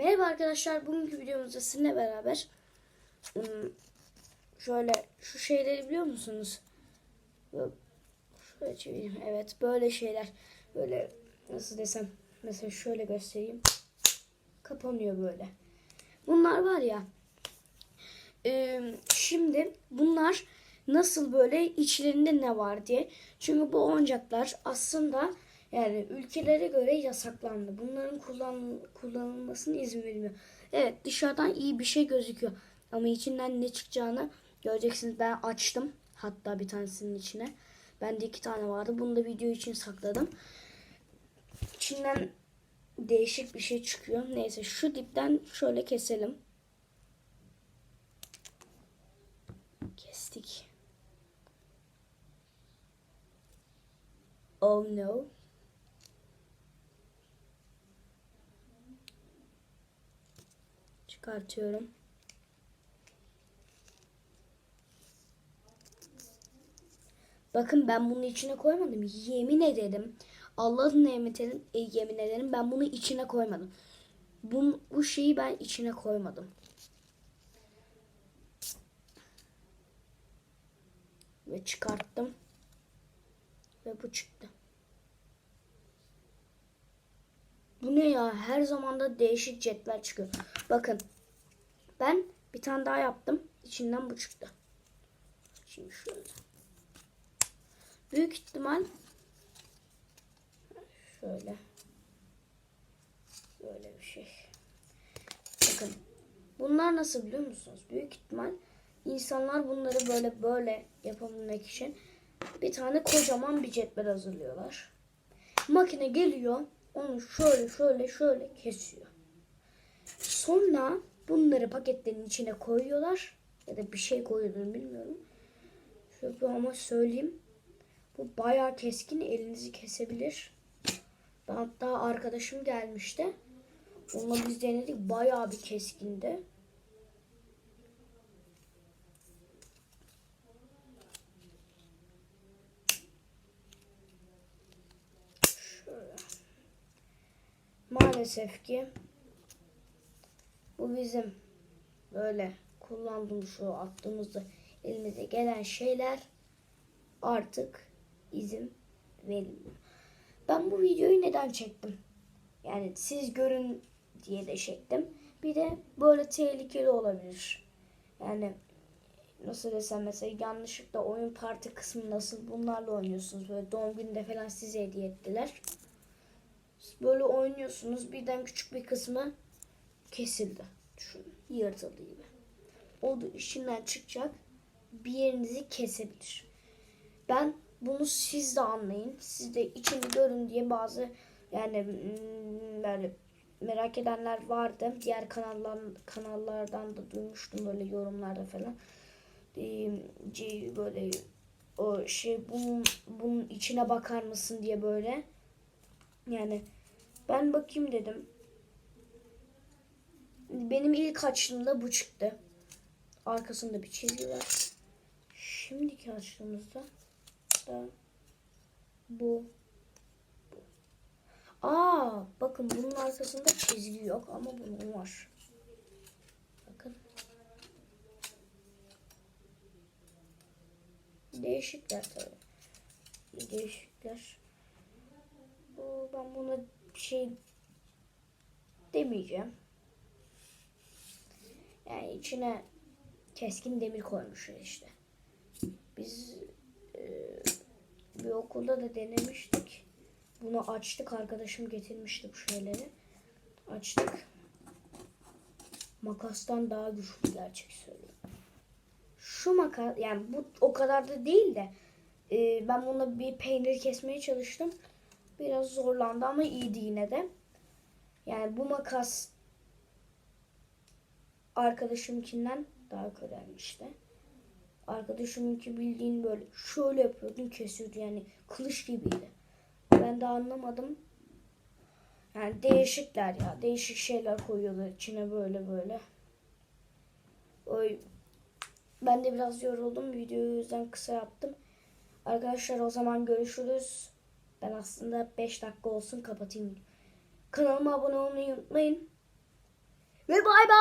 Merhaba arkadaşlar. Bugünkü videomuzda sizinle beraber şöyle şu şeyleri biliyor musunuz? Şöyle çevireyim. Evet böyle şeyler. Böyle nasıl desem. Mesela şöyle göstereyim. Kapanıyor böyle. Bunlar var ya. şimdi bunlar nasıl böyle içlerinde ne var diye. Çünkü bu oyuncaklar aslında yani ülkelere göre yasaklandı. Bunların kullan, kullanılmasına izin verilmiyor. Evet dışarıdan iyi bir şey gözüküyor. Ama içinden ne çıkacağını göreceksiniz. Ben açtım. Hatta bir tanesinin içine. Bende iki tane vardı. Bunu da video için sakladım. İçinden değişik bir şey çıkıyor. Neyse şu dipten şöyle keselim. Kestik. Oh no. Çıkartıyorum. Bakın ben bunu içine koymadım. Yemin ederim. Allah'ın nimetinin e, yemin ederim ben bunu içine koymadım. Bu, bu şeyi ben içine koymadım. Ve çıkarttım. Ve bu çıktı. Bu ne ya? Her zaman da değişik cetvel çıkıyor. Bakın. Ben bir tane daha yaptım. İçinden bu çıktı. Şimdi şöyle. Büyük ihtimal şöyle. Böyle bir şey. Bakın. Bunlar nasıl biliyor musunuz? Büyük ihtimal insanlar bunları böyle böyle yapabilmek için bir tane kocaman bir cetvel hazırlıyorlar. Makine geliyor, onu şöyle şöyle şöyle kesiyor. Sonra bunları paketlerin içine koyuyorlar ya da bir şey koyuyorlar bilmiyorum. Şöyle ama söyleyeyim. Bu bayağı keskin elinizi kesebilir. Hatta arkadaşım gelmişti. Onunla biz denedik. Bayağı bir keskindi. Şöyle. Maalesef ki bu bizim böyle kullandığımız şu attığımızda elimize gelen şeyler artık izin verilmiyor. Ben bu videoyu neden çektim? Yani siz görün diye de çektim. Bir de böyle tehlikeli olabilir. Yani nasıl desem mesela yanlışlıkla oyun parti kısmı nasıl bunlarla oynuyorsunuz. Böyle doğum gününde falan size hediye ettiler. Böyle oynuyorsunuz birden küçük bir kısmı kesildi. Düşünün yırtıldı gibi. O da içinden çıkacak bir yerinizi kesebilir. Ben bunu siz de anlayın. Siz de içini görün diye bazı yani mm, böyle merak edenler vardı. Diğer kanallar, kanallardan da duymuştum böyle yorumlarda falan. Ee, böyle o şey bunun, bunun içine bakar mısın diye böyle. Yani ben bakayım dedim. Benim ilk açtığımda bu çıktı. Arkasında bir çizgi var. Şimdiki açtığımızda da bu. Aa, bakın bunun arkasında çizgi yok ama bunun var. Bakın. Değişikler tabii. Değişikler. Bir şey demeyeceğim. Yani içine keskin demir koymuşlar işte. Biz e, bir okulda da denemiştik. Bunu açtık. Arkadaşım getirmişti bu şeyleri. Açtık. Makastan daha güçlü gerçek söylüyorum. Şu makas yani bu o kadar da değil de e, ben bununla bir peynir kesmeye çalıştım. Biraz zorlandı ama iyiydi yine de. Yani bu makas arkadaşımkinden daha kolaymıştı. Arkadaşımınki bildiğin böyle şöyle yapıyordun kesiyordu yani kılıç gibiydi. Ben de anlamadım. Yani değişikler ya. Değişik şeyler koyuyorlar içine böyle böyle. Oy. Ben de biraz yoruldum. Videoyu yüzden kısa yaptım. Arkadaşlar o zaman görüşürüz. Ben aslında 5 dakika olsun kapatayım. Kanalıma abone olmayı unutmayın. Ve bay bay.